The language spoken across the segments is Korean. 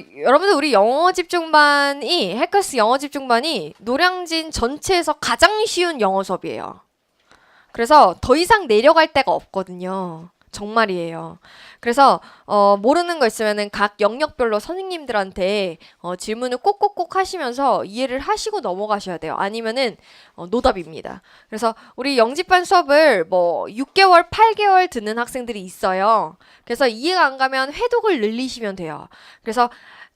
여러분들 우리 영어 집중반이 해커스 영어 집중반이 노량진 전체에서 가장 쉬운 영어 수업이에요. 그래서 더 이상 내려갈 데가 없거든요. 정말이에요. 그래서 어, 모르는 거 있으면은 각 영역별로 선생님들한테 어, 질문을 꼭꼭꼭 하시면서 이해를 하시고 넘어가셔야 돼요. 아니면은 어, 노답입니다. 그래서 우리 영집반 수업을 뭐 6개월, 8개월 듣는 학생들이 있어요. 그래서 이해가 안 가면 회독을 늘리시면 돼요. 그래서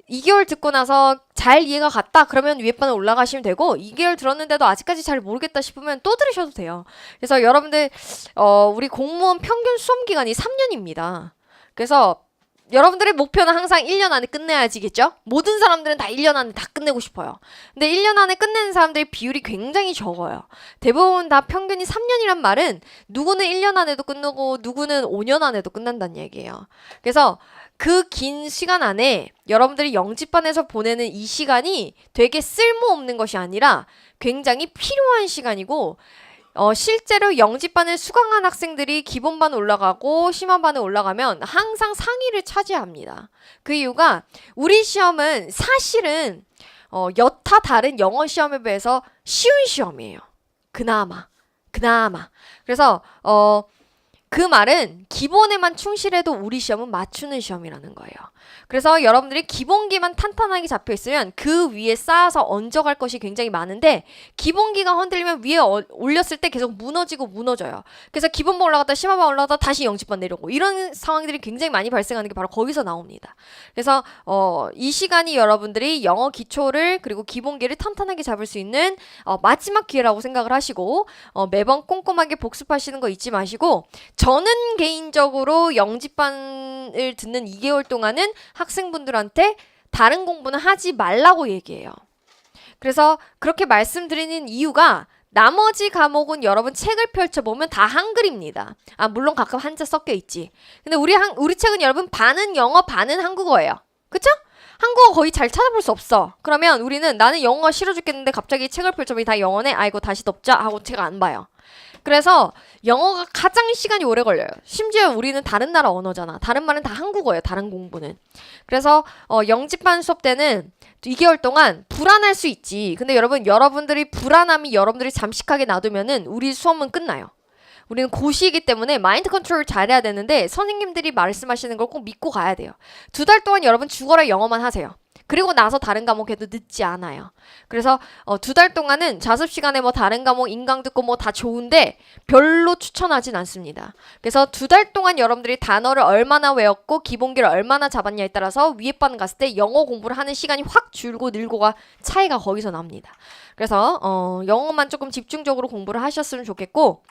2개월 듣고 나서 잘 이해가 갔다 그러면 위에 반에 올라가시면 되고 2개월 들었는데도 아직까지 잘 모르겠다 싶으면 또 들으셔도 돼요. 그래서 여러분들 어 우리 공무원 평균 수험 기간이 3년입니다. 그래서 여러분들의 목표는 항상 1년 안에 끝내야지겠죠? 모든 사람들은 다 1년 안에 다 끝내고 싶어요. 근데 1년 안에 끝내는 사람들의 비율이 굉장히 적어요. 대부분 다 평균이 3년이란 말은 누구는 1년 안에도 끝나고 누구는 5년 안에도 끝난다는 얘기예요. 그래서 그 긴 시간 안에 여러분들이 영집반에서 보내는 이 시간이 되게 쓸모없는 것이 아니라 굉장히 필요한 시간이고 어, 실제로 영집반을 수강한 학생들이 기본반 올라가고 심화반에 올라가면 항상 상위를 차지합니다. 그 이유가 우리 시험은 사실은 어, 여타 다른 영어 시험에 비해서 쉬운 시험이에요. 그나마. 그나마. 그래서 어, 그 말은 기본에만 충실해도 우리 시험은 맞추는 시험이라는 거예요. 그래서 여러분들이 기본기만 탄탄하게 잡혀 있으면 그 위에 쌓아서 얹어갈 것이 굉장히 많은데 기본기가 흔들리면 위에 어- 올렸을 때 계속 무너지고 무너져요. 그래서 기본반 올라갔다 심화반 올라갔다 다시 영집반 내려오고 이런 상황들이 굉장히 많이 발생하는 게 바로 거기서 나옵니다. 그래서 어, 이 시간이 여러분들이 영어 기초를 그리고 기본기를 탄탄하게 잡을 수 있는 어, 마지막 기회라고 생각을 하시고 어, 매번 꼼꼼하게 복습하시는 거 잊지 마시고 저는 개인적으로 영집반을 듣는 2개월 동안은 학생분들한테 다른 공부는 하지 말라고 얘기해요. 그래서 그렇게 말씀드리는 이유가 나머지 과목은 여러분 책을 펼쳐보면 다 한글입니다. 아, 물론 가끔 한자 섞여 있지. 근데 우리 한, 우리 책은 여러분 반은 영어, 반은 한국어예요. 그쵸? 한국어 거의 잘 찾아볼 수 없어. 그러면 우리는 나는 영어가 싫어 죽겠는데 갑자기 책을 펼쳐보니 다 영어네? 아이고, 다시 덮자 하고 책 안 봐요. 그래서 영어가 가장 시간이 오래 걸려요. 심지어 우리는 다른 나라 언어잖아. 다른 말은 다 한국어예요. 다른 공부는. 그래서 어, 영집반 수업 때는 2개월 동안 불안할 수 있지. 근데 여러분, 여러분들이 불안함이 여러분들이 잠식하게 놔두면은 우리 수업은 끝나요. 우리는 고시이기 때문에 마인드 컨트롤을 잘해야 되는데 선생님들이 말씀하시는 걸 꼭 믿고 가야 돼요. 두 달 동안 여러분 죽어라 영어만 하세요. 그리고 나서 다른 과목 해도 늦지 않아요. 그래서 어, 두 달 동안은 자습 시간에 뭐 다른 과목 인강 듣고 뭐 다 좋은데 별로 추천하진 않습니다. 그래서 두 달 동안 여러분들이 단어를 얼마나 외웠고 기본기를 얼마나 잡았냐에 따라서 위에 반 갔을 때 영어 공부를 하는 시간이 확 줄고 늘고가 차이가 거기서 납니다. 그래서 어, 영어만 조금 집중적으로 공부를 하셨으면 좋겠고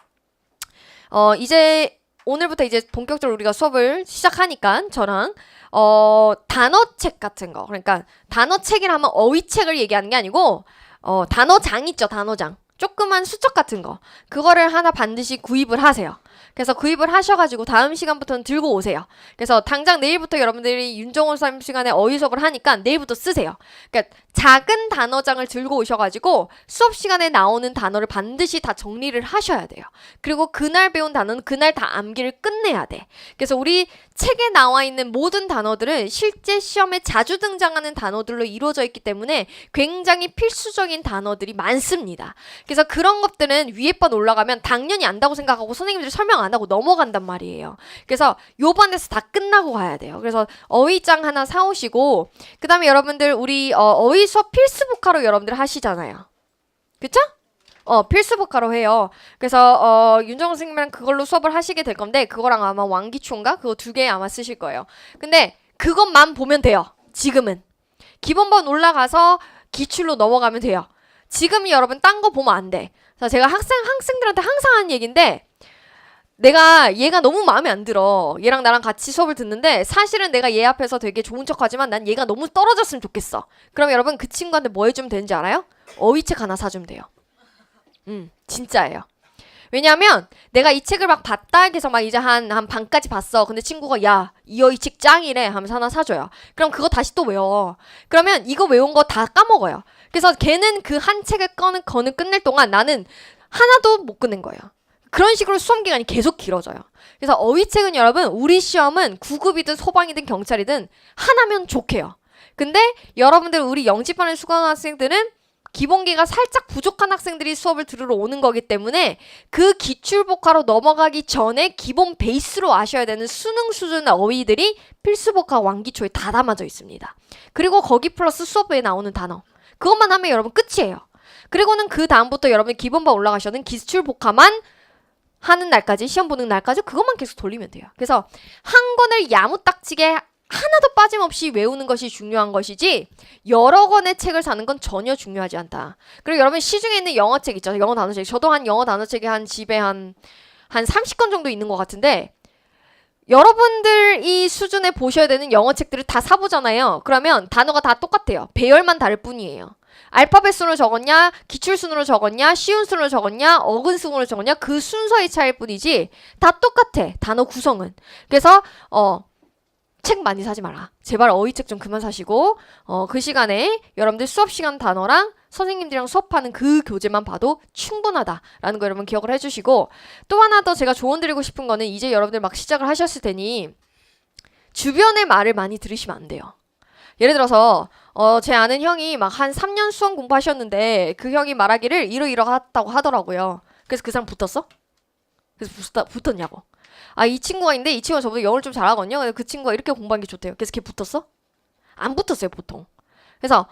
어, 이제 오늘부터 이제 본격적으로 우리가 수업을 시작하니까 저랑 어, 단어책 같은 거. 그러니까 단어책이라 하면 어휘책을 얘기하는 게 아니고 어, 단어장 있죠, 단어장. 조그만 수첩 같은 거. 그거를 하나 반드시 구입을 하세요. 그래서 구입을 하셔가지고 다음 시간부터는 들고 오세요. 그래서 당장 내일부터 여러분들이 윤정원 쌤 시간에 어휘 수업을 하니까 내일부터 쓰세요. 그러니까 작은 단어장을 들고 오셔가지고 수업 시간에 나오는 단어를 반드시 다 정리를 하셔야 돼요. 그리고 그날 배운 단어는 그날 다 암기를 끝내야 돼. 그래서 우리 책에 나와 있는 모든 단어들은 실제 시험에 자주 등장하는 단어들로 이루어져 있기 때문에 굉장히 필수적인 단어들이 많습니다. 그래서 그런 것들은 위에 번 올라가면 당연히 안다고 생각하고 선생님들이 설명 안 하고 넘어간단 말이에요. 그래서 요반에서 다 끝나고 가야 돼요. 그래서 어휘장 하나 사오시고 그 다음에 여러분들 우리 어, 어휘 수업 필수북화로 여러분들 하시잖아요. 그쵸? 어, 필수북화로 해요. 그래서 어, 윤정호 선생님이랑 그걸로 수업을 하시게 될 건데 그거랑 아마 왕기초인가 그거 두 개 아마 쓰실 거예요. 근데 그것만 보면 돼요. 지금은 기본번 올라가서 기출로 넘어가면 돼요. 지금 여러분 딴 거 보면 안 돼. 자, 제가 학생 학생들한테 항상 하는 얘기인데 내가 얘가 너무 마음에 안 들어. 얘랑 나랑 같이 수업을 듣는데 사실은 내가 얘 앞에서 되게 좋은 척하지만 난 얘가 너무 떨어졌으면 좋겠어. 그럼 여러분 그 친구한테 뭐 해주면 되는지 알아요? 어휘책 하나 사주면 돼요. 음, 진짜예요. 왜냐하면 내가 이 책을 막 봤다 해서 막 이제 한, 한 반까지 봤어. 근데 친구가 야, 이 어휘책 짱이래 하면서 하나 사줘요. 그럼 그거 다시 또 외워. 그러면 이거 외운 거 다 까먹어요. 그래서 걔는 그 한 책을 꺼는 거는 끝낼 동안 나는 하나도 못 끝낸 거예요. 그런 식으로 수험 기간이 계속 길어져요. 그래서 어휘책은 여러분 우리 시험은 구급이든 소방이든 경찰이든 하나면 좋게요. 근데 여러분들 우리 영집하는 수강학생들은 기본기가 살짝 부족한 학생들이 수업을 들으러 오는 거기 때문에 그 기출복화로 넘어가기 전에 기본 베이스로 아셔야 되는 수능 수준의 어휘들이 필수복화 왕기초에 다 담아져 있습니다. 그리고 거기 플러스 수업에 나오는 단어. 그것만 하면 여러분 끝이에요. 그리고는 그 다음부터 여러분 기본반 올라가셔는 기출복화만 하는 날까지 시험 보는 날까지 그것만 계속 돌리면 돼요. 그래서 한 권을 야무딱지게 하나도 빠짐없이 외우는 것이 중요한 것이지 여러 권의 책을 사는 건 전혀 중요하지 않다. 그리고 여러분 시중에 있는 영어책 있죠. 영어 단어책. 저도 한 영어 단어책이 한 집에 한, 한 30권 정도 있는 것 같은데 여러분들 이 수준에 보셔야 되는 영어 책들을 다 사보잖아요. 그러면 단어가 다 똑같아요. 배열만 다를 뿐이에요. 알파벳 순으로 적었냐, 기출 순으로 적었냐, 쉬운 순으로 적었냐, 어근 순으로 적었냐 그 순서의 차이일 뿐이지 다 똑같아. 단어 구성은. 그래서 어 책 많이 사지 마라. 제발 어휘 책 좀 그만 사시고 어 그 시간에 여러분들 수업 시간 단어랑 선생님들이랑 수업하는 그 교재만 봐도 충분하다라는 거 여러분 기억을 해주시고 또 하나 더 제가 조언 드리고 싶은 거는 이제 여러분들 막 시작을 하셨을 테니 주변의 말을 많이 들으시면 안 돼요. 예를 들어서 어, 제 아는 형이 막 한 3년 수험 공부하셨는데 그 형이 말하기를 이러이러하다고 하더라고요. 그래서 그 사람 붙었어? 그래서 붙었, 붙었냐고. 아, 이 친구가 있는데 이 친구가 저보다 영어를 좀 잘하거든요. 근데 그 친구가 이렇게 공부한 게 좋대요. 그래서 걔 붙었어? 안 붙었어요, 보통. 그래서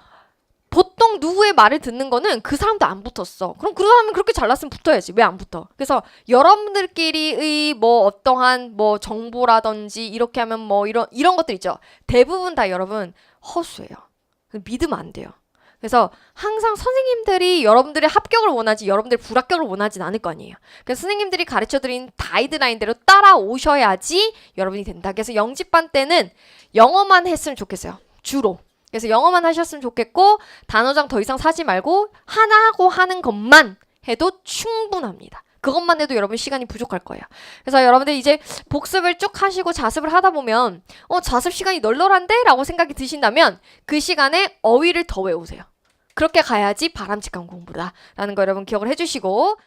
보통 누구의 말을 듣는 거는 그 사람도 안 붙었어. 그럼 그 사람은 그렇게 잘났으면 붙어야지. 왜 안 붙어? 그래서 여러분들끼리의 뭐 어떠한 뭐 정보라든지 이렇게 하면 뭐 이런 이런 것들 있죠. 대부분 다 여러분 허수예요. 믿으면 안 돼요. 그래서 항상 선생님들이 여러분들의 합격을 원하지 여러분들의 불합격을 원하진 않을 거 아니에요. 그래서 선생님들이 가르쳐드린 가이드라인대로 따라오셔야지 여러분이 된다. 그래서 영집반 때는 영어만 했으면 좋겠어요. 주로. 그래서 영어만 하셨으면 좋겠고 단어장 더 이상 사지 말고 하나 하고 하는 것만 해도 충분합니다. 그것만 해도 여러분 시간이 부족할 거예요. 그래서 여러분들 이제 복습을 쭉 하시고 자습을 하다 보면 어 자습 시간이 널널한데? 라고 생각이 드신다면 그 시간에 어휘를 더 외우세요. 그렇게 가야지 바람직한 공부다. 라는 거 여러분 기억을 해주시고